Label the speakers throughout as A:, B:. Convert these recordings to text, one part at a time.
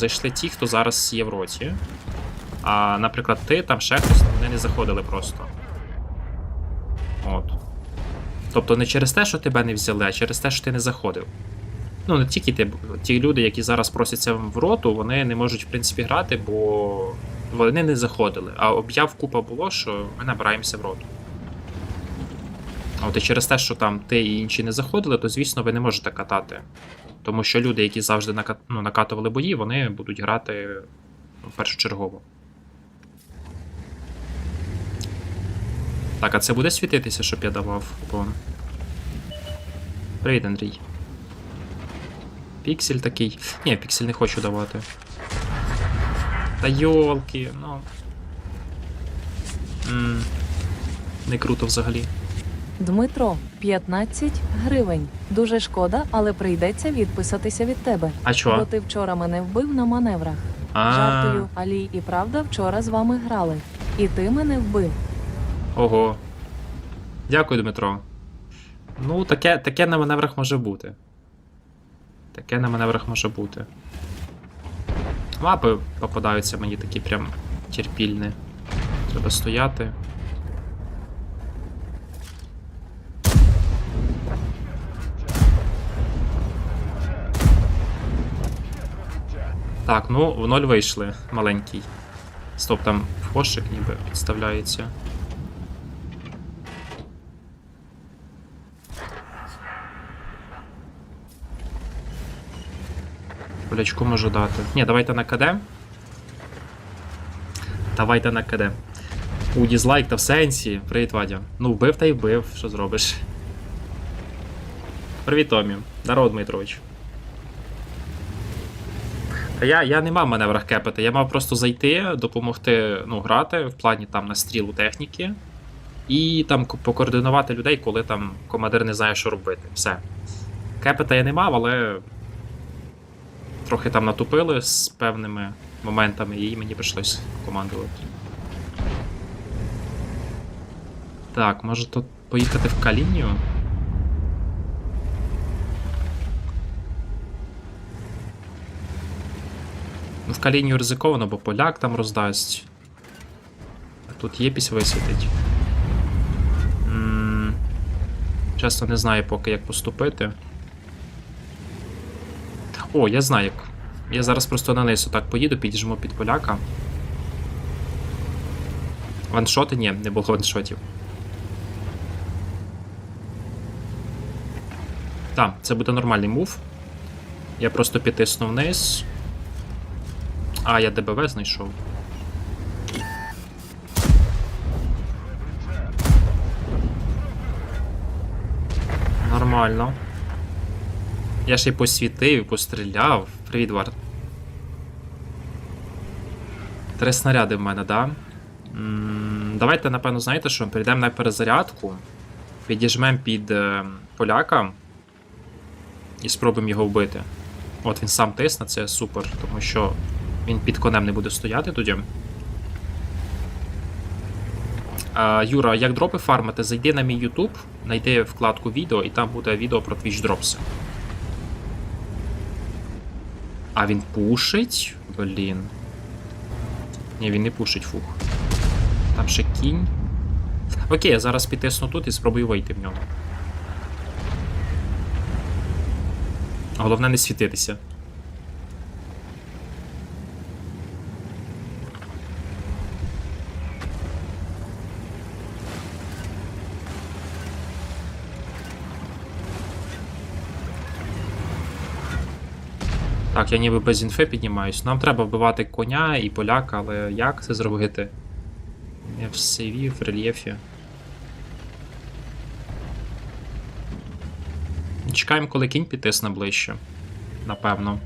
A: Зайшли ті, хто зараз є в роті. А, наприклад, ти, там ще хтось, вони не заходили просто. От. Тобто не через те, що тебе не взяли, а через те, що ти не заходив. Ну, не тільки ти, ті люди, які зараз просяться в роту, вони не можуть, в принципі, грати, бо вони не заходили. А об'яв купа було, що ми набираємося в роту. От і через те, що там ти і інші не заходили, то звісно ви не можете катати. Тому що люди, які завжди ну, накатували бої, вони будуть грати першочергово. Так, а це буде світитися, щоб я давав купон? Привіт, Андрій. Піксель такий. Ні, піксель не хочу давати. Та йолки, ну. м Не круто взагалі.
B: Дмитро, 15 гривень. Дуже шкода, але прийдеться відписатися від тебе.
A: А
B: Бо
A: чого?
B: ти вчора мене вбив на маневрах.
A: А,
B: Жартую, Алі і правда вчора з вами грали. І ти мене вбив.
A: Ого. Дякую, Дмитро. Ну, таке, таке на маневрах може бути. Таке на маневрах може бути. Мапи попадаються мені такі прям терпільні. Треба стояти. Так, ну, в ноль вийшли маленький. Стоп, там фошик ніби підставляється. Болячку можу дати. Ні, давайте на КД. Давайте на КД. У дізлайк та в сенсі. Привіт, Вадя. Ну, вбив та й вбив, що зробиш. Привіт, Томі. Здорово, Дмитрович. Та я, я не мав маневрах кепити, я мав просто зайти, допомогти ну, грати в плані там на стрілу техніки. І там покоординувати людей, коли там командир не знає, що робити. Все. Кепета я не мав, але трохи там натупили з певними моментами, і мені прийшлось командувати. Так, може тут поїхати в Калінію? Ну, в Калінію ризиковано, бо поляк там роздасть. А тут єпісь висвітить. Чесно, не знаю поки як поступити. О, я знаю як. Я зараз просто на низ отак поїду, підіжму під поляка. Ваншоти? Ні, не було ваншотів. Так, це буде нормальний мув. Я просто підтисну вниз. А, я ДБВ знайшов. Нормально. Я ще й посвітив, і постріляв. Привіт, Вард. Три снаряди в мене, да? М, Давайте, напевно, знаєте що? Перейдемо на перезарядку. Підіжмемо під е, поляка. І спробуємо його вбити. От він сам тисне, це супер, тому що він під конем не буде стояти тоді. Юра, як дропи фармити, зайди на мій YouTube, знайди вкладку відео, і там буде відео про Twitch дропси. А він пушить? Блін. Ні, він не пушить, фух. Там ще кінь. Окей, я зараз підтисну тут і спробую вийти в нього. Головне не світитися. Так, я ніби без інфи піднімаюсь. Нам треба вбивати коня і поляка, але як це зробити? Не в сейві, в рельєфі. Чекаємо, коли кінь підтисне ближче. Напевно.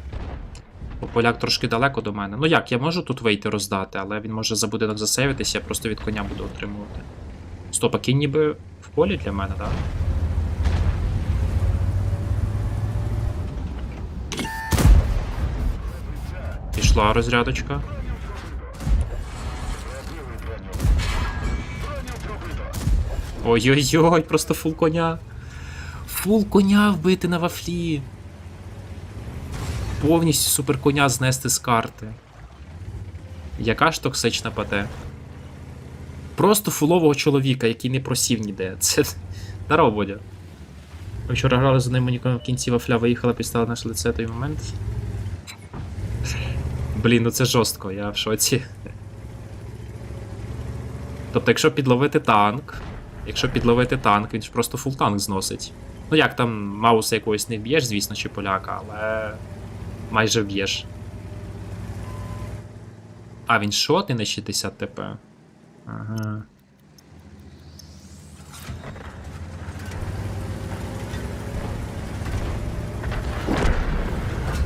A: Бо поляк трошки далеко до мене. Ну як, я можу тут вийти роздати, але він може за будинок засейвитися, я просто від коня буду отримувати. Стоп, а кінь ніби в полі для мене, так? Да? Пішла розрядочка. Ой-ой-ой, просто фул коня. Фул коня вбити на вафлі. повністю суперконя знести з карти. Яка ж токсична ПТ? Просто фулового чоловіка, який не просів ніде. Це. Здорово, Бодя. Вчора грали з одним маніком в кінці вафля виїхала, підстала наше лице той момент. Блін, ну це жорстко, я в шоці. Тобто, якщо підловити танк, якщо підловити танк, він ж просто фул танк зносить. Ну як там Мауса якогось не вб'єш, звісно, чи поляка, але майже вб'єш. А, він шотний на 60 ТП. Ага.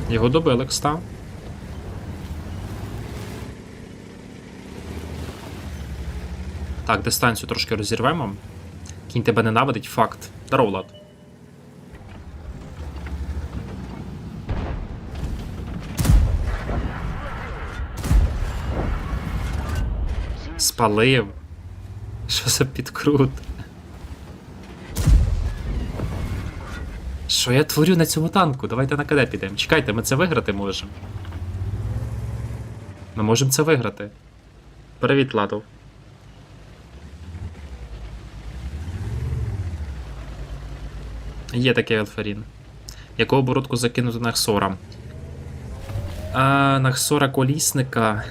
A: Його добили, кста. Так, дистанцію трошки розірвемо. Кінь тебе ненавидить, факт. Здорово, Влад. Спалив. Що за підкрут? Що я творю на цьому танку? Давайте на КД підемо. Чекайте, ми це виграти можемо. Ми можемо це виграти. Привіт, Ладов. Є такий Елфарін. Яку оборудку закинути на Хсора? А, на колісника.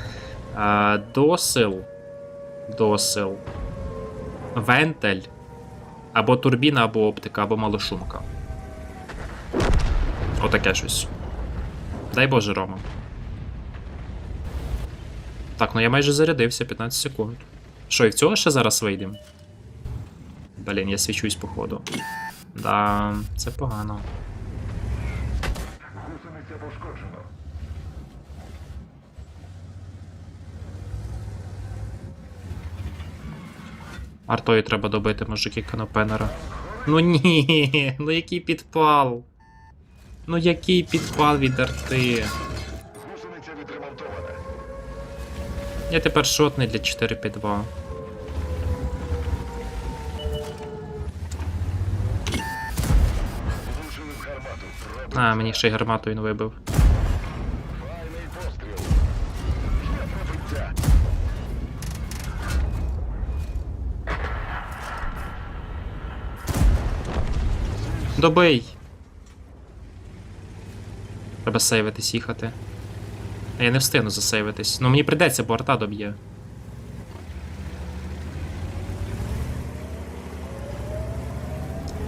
A: А, досил. Досил. Вентель. Або турбіна, або оптика, або малошумка. Отаке щось. Дай Боже, Рома. Так, ну я майже зарядився 15 секунд. Що, і в цього ще зараз вийдемо? Блін, я свічусь, походу. Да, це погано.
C: Гусениця пошкоджена.
A: Артою треба добити, мужики канопенера. Ну ні, ну який підпал. Ну який підпал від арти. Я тепер шотний для
C: 4 під 2
A: А, мені ще й гармату він вибив. Добий! Треба сейвитись, їхати. А я не встигну засейвитись. Ну мені прийдеться, бо арта доб'є.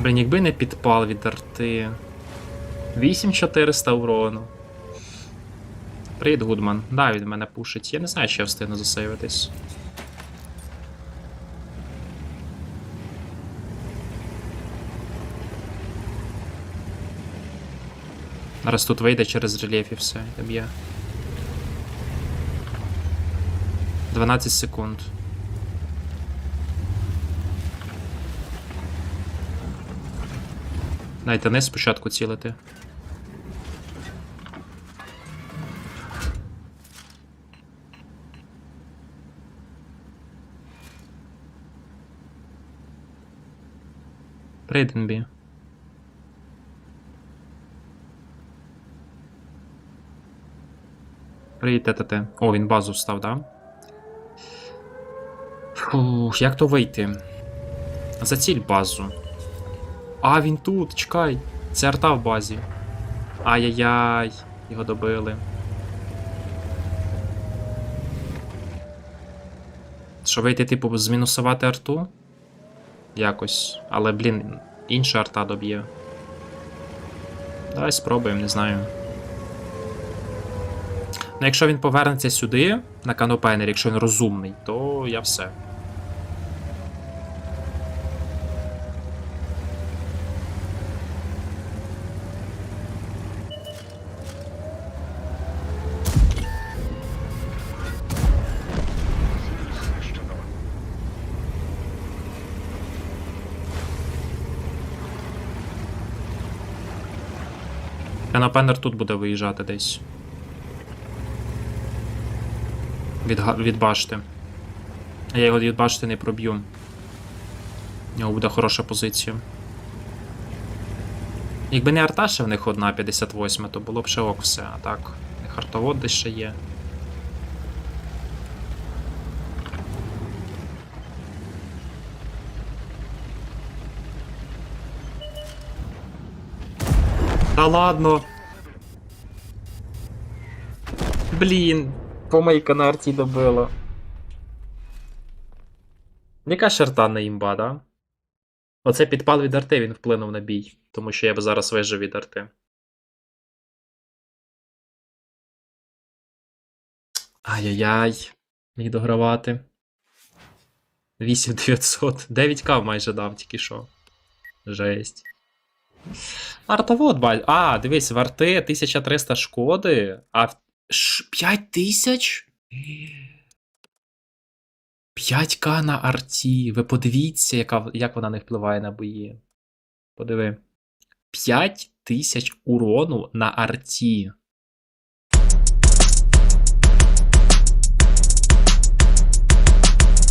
A: Блін, якби не підпал від арти. 8400 урону. Привіт, Гудман. Да, він мене пушить. Я не знаю, чи я встигну засейвитись. Зараз тут вийде через рельєф і все, доб'є. 12 секунд. Дайте не спочатку цілити. Прийденбі. Привіт, ТТТ. О, він базу встав, да? Фух, як то вийти? Заціль базу. А, він тут, чекай. Це арта в базі. Ай-яй-яй, його добили. Що вийти, типу, змінусувати арту? Якось. Але, блін, інша арта доб'є. Давай спробуємо, не знаю. Ну, якщо він повернеться сюди, на канопайнер, якщо він розумний, то я все. Канопенер тут буде виїжджати десь. Від, від башти. А я його від башти не проб'ю. У нього буде хороша позиція. Якби не арта ще в них одна 58, то було б ще ок все. А так, хартовод десь ще є. Та ладно. Блін, помийка на арті добила. Яка шерта на імба, да? Оце підпал від арти, він вплинув на бій, тому що я б зараз вижив від арти. Ай-яй-яй, міг догравати. 8900. 9к майже дав тільки що. Жесть. Артовод бай. А, дивись, в арти 1300 шкоди, а в... Ш... 5000? 5к на арті. Ви подивіться, яка, як вона не впливає на бої. Подиви. 5000 урону на арті.